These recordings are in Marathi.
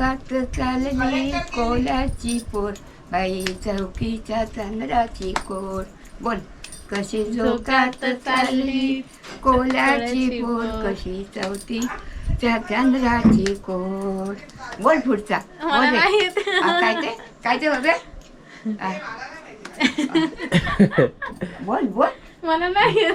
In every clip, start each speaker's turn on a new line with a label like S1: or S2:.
S1: चौकात चालली कोलाची पोर बाई चौकीच्या चंद्राची कोर. बोल कशी चौकात चालली कोलाची पोर कशी चौथी त्या चंद्राची कोर. बोल पुढचा. काय ते? काय ते बघे बोल बोल.
S2: मला नाही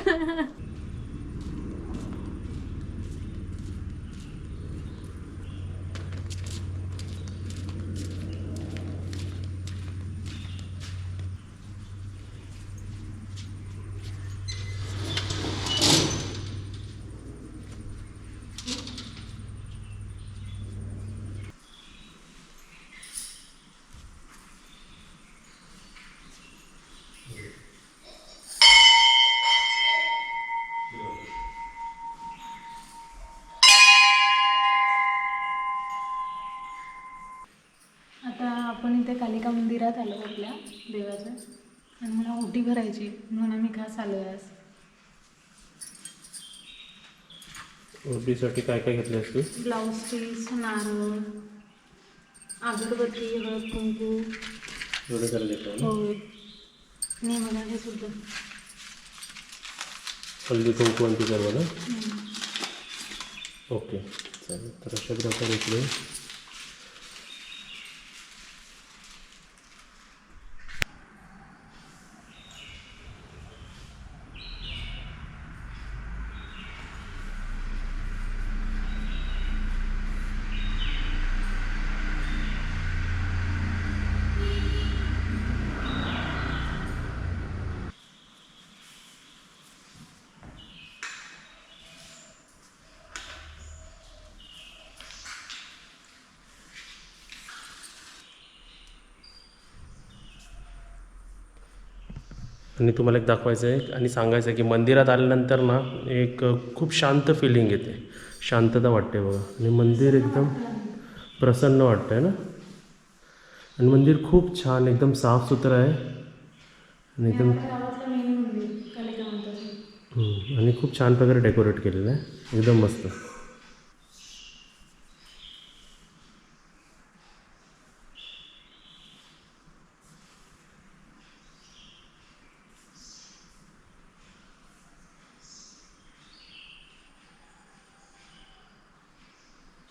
S2: कालिका मंदिरात आलो आपल्या देवाच्या आणि मला ओटी भरायची. म्हणून आम्ही खास आलो आज.
S3: ओटीसाठी काय काय घेतले तू
S2: ब्लाऊज पीस नारळ अगरबत्ती हळद कुंकू.
S3: एवढे ना?
S2: होय. नाही मला हे सुद्धा.
S3: हल्दी कुंकू आणि ती सर्व ना? ओके. चालेल. तर अशा प्रकारे इकडे आणि तुम्हाला एक दाखवायचं आहे आणि सांगायचं आहे की मंदिरात आल्यानंतर ना एक खूप शांत फिलिंग येते. शांतता वाटते बघा. आणि मंदिर एकदम प्रसन्न वाटतं आहे ना? आणि मंदिर खूप छान एकदम साफसुथरं आहे. आणि एकदम आणि खूप छान प्रकारे डेकोरेट केलेलं आहे. एकदम मस्त.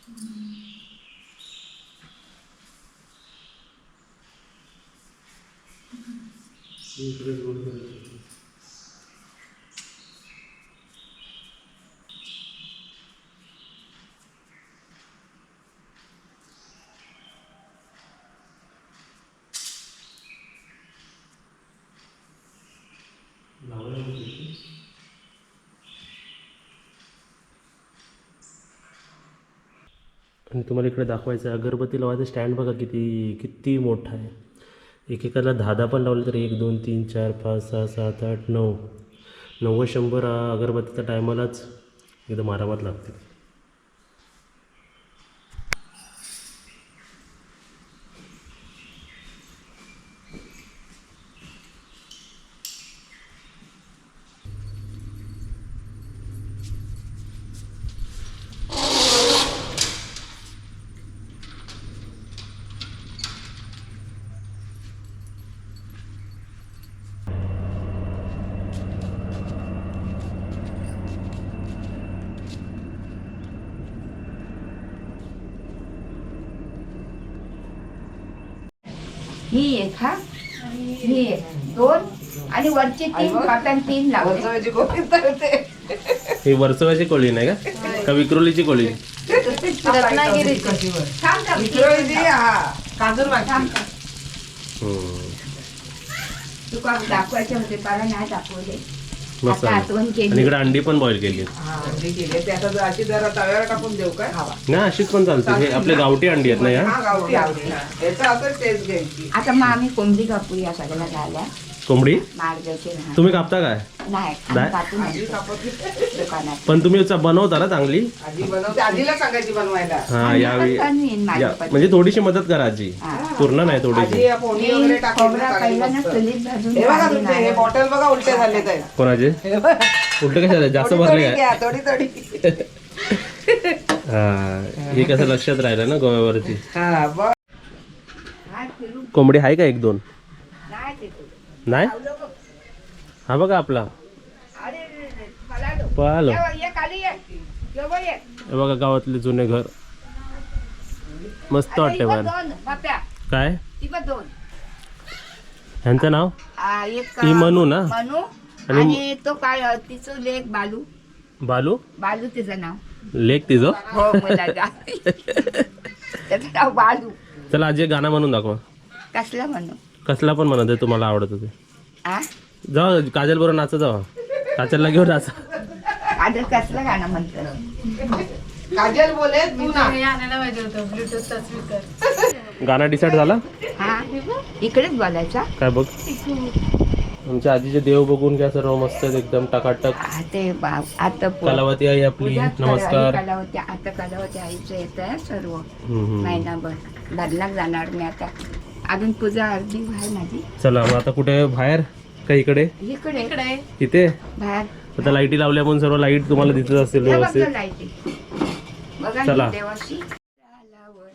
S3: 이 그래서 오늘 나와야 되지? आणि तुम्हाला इकडे दाखवायचं आहे. अगरबत्ती लावायचं स्टँड बघा किती किती मोठा आहे. एकेकाला दहा दहा पण लावले तर एक दोन तीन चार पाच सहा सात आठ नऊ. नव्वद शंभर अगरबत्तीचा अगरबत्तीच्या टायमालाच एकदम आरामात लागते
S1: ही एक हा? ही एक. दोन आणि वरची तीन कॉटन तीन लावले.
S3: ही वर्सवाची कोळी नाही का? का विक्रोलीची कोळी?
S2: रत्नागिरीची.
S1: थांब थांब. थांब, थांब.
S3: हम्म.
S1: तुका दाखवायचे होते मला नाही दाखवले.
S3: मस्त
S1: आता
S3: आहे.
S1: आठवण
S3: आणि
S1: केली
S3: इकडे अंडी पण बॉईल केली.
S4: अशी जरा तव्यावर टाकून देऊ काय?
S3: ना अशीच पण चालते. हे आपले गावठी अंडी आहेत ना या?
S4: हा गावठी आवडी याचा असं टेस्ट घ्यायची.
S1: आता मग आम्ही कोंबडी कापू या सगळ्या झाल्या
S3: कोंबडी
S1: मार्गाचे
S3: तुम्ही कापता काय?
S1: नाही? आम्ही दुकानात.
S3: पण तुम्ही च- बनवता ना चांगली?
S4: आजी बनवते. आजीला सांगायची बनवायला.
S3: हा यावेळी या-. म्हणजे थोडीशी मदत करा आजी.
S1: हा.
S3: पूर्ण नाही
S4: आजी
S3: थोडीशी
S4: या पोणी वगैरे
S1: मी
S4: टाकली
S1: खोबरा
S4: ना
S1: पहिला ना
S4: चांगली
S1: चुलीत
S4: मस्त.
S1: भाजून
S4: हे बघा
S1: काढली
S4: तुमचे हे
S1: नाही.
S4: बॉटल बघा उलटे झाले तर.
S3: कोणाचे?
S4: हे बघा.
S3: उलट कशा जास्त
S4: थोडी
S3: भरले
S4: थोडी
S3: काय
S4: घ्या थोडी थोडी.
S3: हा हे कसं लक्षात राहिलं ना गोव्यावरती?
S4: हा बघ.
S3: कोंबडी आहे का एक दोन?
S1: नाही.
S3: हा बघा आपला.
S1: ये.
S3: हे बघा गावातले जुने घर. मस्त वाटते मला काय? ह्यांचं नाव? ही मनू ना? आणि-
S1: तो काय तिचं लेख बालू.
S3: बालू?
S1: बालू तिचं नाव.
S3: लेख तिचं?
S1: हो त्याचं नाव बालू.
S3: चला आजी एक गाणं म्हणून दाखवा.
S1: कसला म्हणू?
S3: कसला पण म्हणत आहे तुम्हाला आवडत होते जाऊ काजल बरोबर नाचा जावा काजलला घेऊन नाचा.
S1: आता कसलं गाणं म्हणतं?
S4: काजल बोले तू ना
S2: हे आणायला पाहिजे होतं ब्लूटूथचा स्पीकर
S3: गाणं डिसाईड झाला?
S1: हा. इकडेच बोलायचा?
S3: काय बघ. आमच्या आजीचे देव बघून घ्या सर्व मस्त आहेत एकदम टकाटक.
S1: आ, ते बा- आता पो-
S3: कलावती आई आपली नमस्कार.
S1: कलावती आता कलावती आईचं येत आहे सर्व. महिनाभर. लग्नात जाणार मी आता. अजून पूजा अर्धी आहे माझी.
S3: चला मग आता कुठे बाहेर? का इकडे?
S1: इकडे
S2: इकडे.
S3: इथे?
S1: बाहेर.
S3: आता लाईटी लावल्या म्हणून सर्व लाइट तुम्हाला दिसत असेल
S1: बघ
S3: व्यवस्थित. चला.
S1: देवाशी. आलावर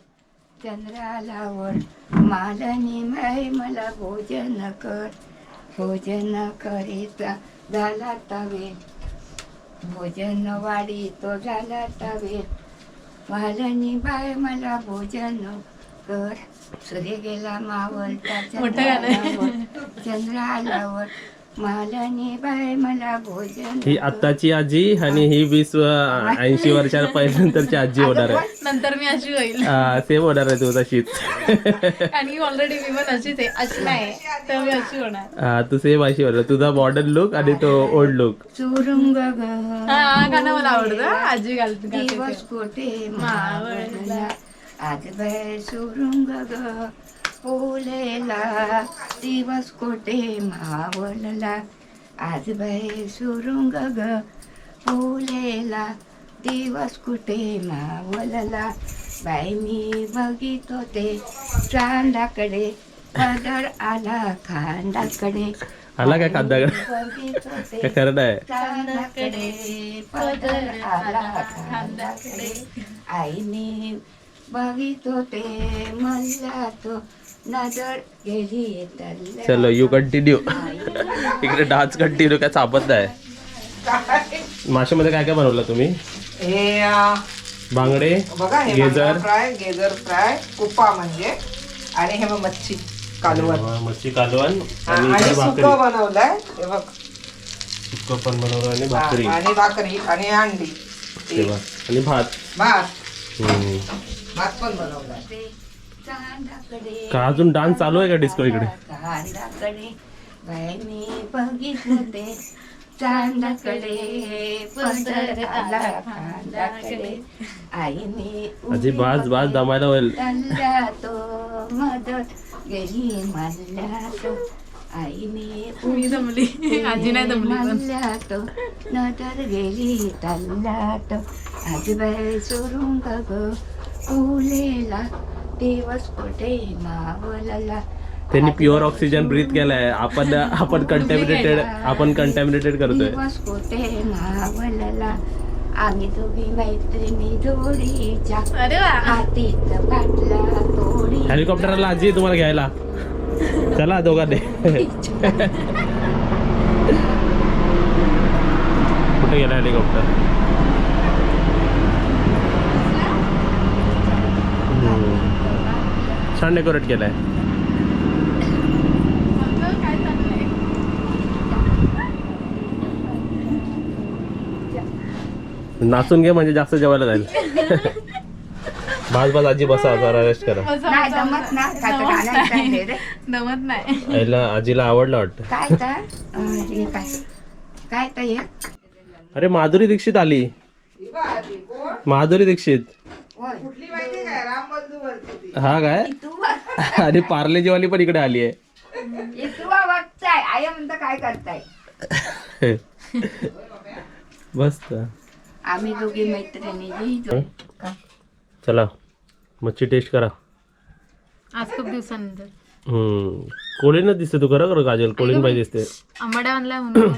S1: चंद्र आलावर मालनी माय मला भोजन कर. भोजन करीता झाला तवे. भोजन वाढी तो झाला तवे. मालनी बाय मला भोजन कर. सूर्य गेला मावळता चंद्र
S2: मोठं गाणं आहे.
S1: आल्यावर चंद्र आल्यावर मालनी बाय मला भोजन
S3: ही
S1: कर.
S3: आत्ताची आजी आणि ही वीस ऐंशी वर्षा पहिल्यानंतरची आजी होणार आहे.
S2: नंतर मी अशी होईल.
S3: सेम होणार आहे तू तशीच.
S2: आणि ऑलरेडी मी पण अशीच आहे. अशी नाही तर मी अशी होणार.
S3: हा, तू सेम अशी होणार. तुझा मॉडर्न लुक आणि तो ओल्ड लुक
S1: चुरुंग ग.
S2: हा हा गाणं मला आवडतं हा. आजी घालते गाते
S1: दिवस. कोठे मावळला. आज बाय सुरुंग ग. फुलेला दिवस कोठे मावळला? आज बाय सुरुंग ग फुलेला दिवस कुठे मावळला? बाई मी बघित होते चांदाकडे पदर आला खांदाकडे
S3: आला काय खांदाकडे?
S1: बघित होते
S3: काय
S1: चांदाकडे पदर आला खांदाकडे आईने बघित होते मला तो नजर गेली तल्ला.
S3: चलो यू कंटिन्यू इकडे डान्स कंटिन्यू काय सापत नाही. माशामध्ये काय काय बनवलं तुम्ही?
S4: हे अं,
S3: बांगडे
S4: बघा हे
S3: गेजर.
S4: फ्राय गेजर फ्राय कुप्पा म्हणजे आणि हे बघ मच्छी कालवण.
S3: वा, मच्छी कालवण
S4: हा,
S3: आणि
S4: आणि
S3: इकडे
S4: सुकं
S3: भाकरी
S4: बनवलंय हे बघ.
S3: सुकं पण बनवलं आणि
S4: हा,
S3: भाकरी.
S4: आणि भाकरी आणि अंडी.
S3: आणि भात.
S4: भात.
S3: हम्म.
S4: भात पण बनवलाय.
S3: का अजून डान्स चालू आहे का डिस्को इकडे?
S1: चांदाकडे चांदाकडे आईने
S3: आजी बाज बाज दमायला होईल.
S1: तल्ला तो मदत गेली मल्ल्या तो आईने
S2: मी जमली आजी नाही जमली पण.
S1: मल्ल्या तो नदर गेली तल्ला तो आजबाई सोडून ग फुलेला दिवस कुठे मावळला
S3: त्यांनी प्युअर ऑक्सिजन ब्रीथ केलाय. आपण आपण कंटॅमिनेटेड आपण कंटॅमिनेटेड करतोय.
S1: दिवस कुठे मावळला आम्ही दोघी मैत्रिणी जोडीच्या
S2: अरे वा.
S1: हातीत बाटला तोडी.
S3: हेलिकॉप्टरला आजी आहे तुम्हाला घ्यायला. चला दोघांनी. कुठे गेला हेलिकॉप्टर? छान डेकोरेट केलंय.
S2: काय चाललंय
S3: नाचून घे म्हणजे जास्त जेवायला जाईल. बाज बाज आजी बसा जरा रेस्ट करा.
S1: नाही
S3: आईला आजीला आवडलं वाटतं. अरे माधुरी दीक्षित आली? माधुरी दीक्षित.
S4: कुठली माहिती काय? रामबंधू वरती ती.
S3: हा काय?
S1: तू
S3: आणि पार्लेजीवाली पण इकडे आली आहे.
S1: हे तू वागताय आई म्हणता काय करताय?
S3: मस्त.
S1: आम्ही दोघी मैत्रिणी जी. का?
S3: चला. मच्छी टेस्ट करा.
S2: आज खूप दिवसानंतर.
S3: हम्म. कोळीनच दिसते तू खरं खरं काजल. कोळीन बाई दिसते.
S2: आंबाड्या आणलाय म्हणून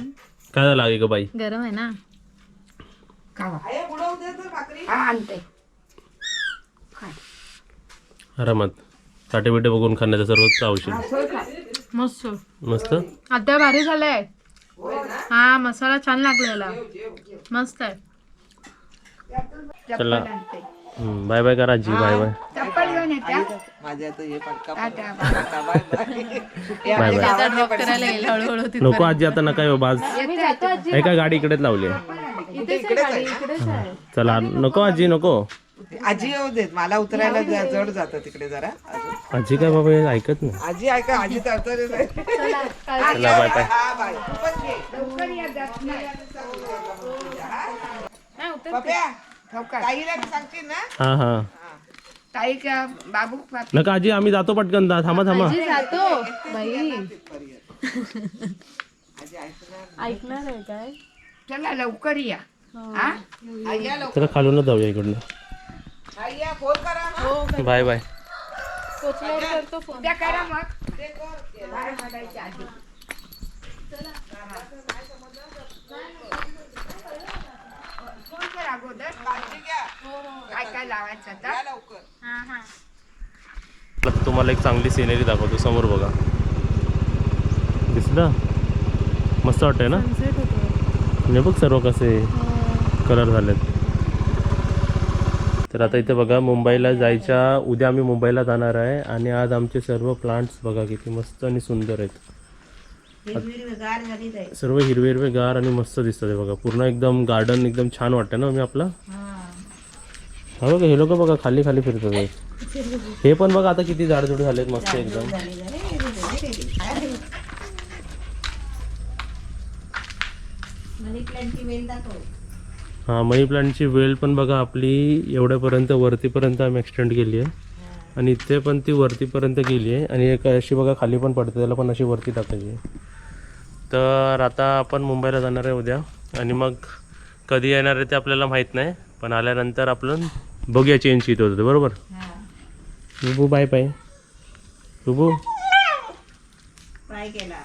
S3: काय झालं लागे ग बाई?
S2: गरम आहे ना?
S4: आहे,
S1: हा आणते.
S3: आरामात ताटे बिटे बघून खाण्याचं सर्वच औषध.
S2: मस्त.
S3: मस्त.
S2: आता भारी झालंय. हा मसाला छान लागलेला मस्त आहे.
S3: चला. बाय बाय करा आजी बाय बाय.
S1: चप्पल घेऊन
S4: हे. Bye bye.
S3: बाय
S4: आमच्या
S3: बाय.
S2: आता
S4: गावातले
S2: ड्रॉप
S4: पैसे.
S2: करायला येईल हळूहळू तिथं.
S3: नको आजी आता नका येऊ बाज.
S2: आम्ही जातो आजी
S3: आहे का गाडी इकडेच लावली
S2: इथेच आहे गाडी इकडेच आहे.
S3: चला नको आजी नको.
S4: आजी येऊ देत. मला उतरायला जा- जड जातं तिकडे जरा. अजून.
S3: आजी काय बाबा हे ऐकत नाही.
S4: आजी ऐका आजी तरतरी नाही.
S3: चला बाय बाय
S4: हा बाय. तू पण घे.
S1: लवकर या जात नाही.
S2: हा, उतर.
S4: पप्या
S1: ठोका.
S4: ताईला सांगशील ना.
S3: हा हा.
S1: ताई का बाबू?
S3: नका आजी आम्ही जातो पटकन. दा- थांबा थांबा.
S2: आजी जातो. बाई.
S4: आजी ऐकणार
S2: ऐकणार आहे काय?
S1: चला लवकर या. हा.
S4: आई या लवकर.
S3: चला खालूनच जाऊया इकडनं. Bye bye.
S2: पोचल्यावर करतो फोन
S1: उद्या करा मग. बाहेर पडायच्या आधी. फोन कर अगोदर.
S4: काळजी घ्या.
S1: काय काय लावायचं आता?
S4: या लवकर.
S2: हा हा.
S3: तुम्हाला एक चांगली सिनेरी दाखवतो. समोर बघा. दिसलं? मस्त वाटतंय ना? बघ सर्व कसे कलर झालेत. तर आता इथे बघा मुंबईला जायच्या उद्या आम्ही मुंबईला जाणार आहे आणि आज आमचे सर्व प्लांट्स बघा किती मस्त आणि सुंदर आहेत. सर्व हिरवे हिरवे गार आणि मस्त दिसतात बघा. पूर्ण एकदम गार्डन एकदम छान वाटतं ना मी आपला? हा बघा हे लोक बघा खाली खाली फिरतात हे. पण बघा आता किती झाडझुड झालेत मस्त एकदम. हा मनी प्लांटची वेल पण बघा आपली एवढ्यापर्यंत वरतीपर्यंत आम्ही एक्सटेंड केली आहे. आणि इथे पण ती वरतीपर्यंत गेली आहे. आणि एक अशी बघा खाली पण पडते त्याला पण अशी वरती टाकायची आहे. तर आता आपण मुंबईला जाणार आहे उद्या. आणि मग कधी येणार आहे ते आपल्याला माहीत नाही. पण आल्यानंतर आपण बघूया चेंज शीट होतं बरोबर? Rubu bye bye Rubu?
S4: Fry केला.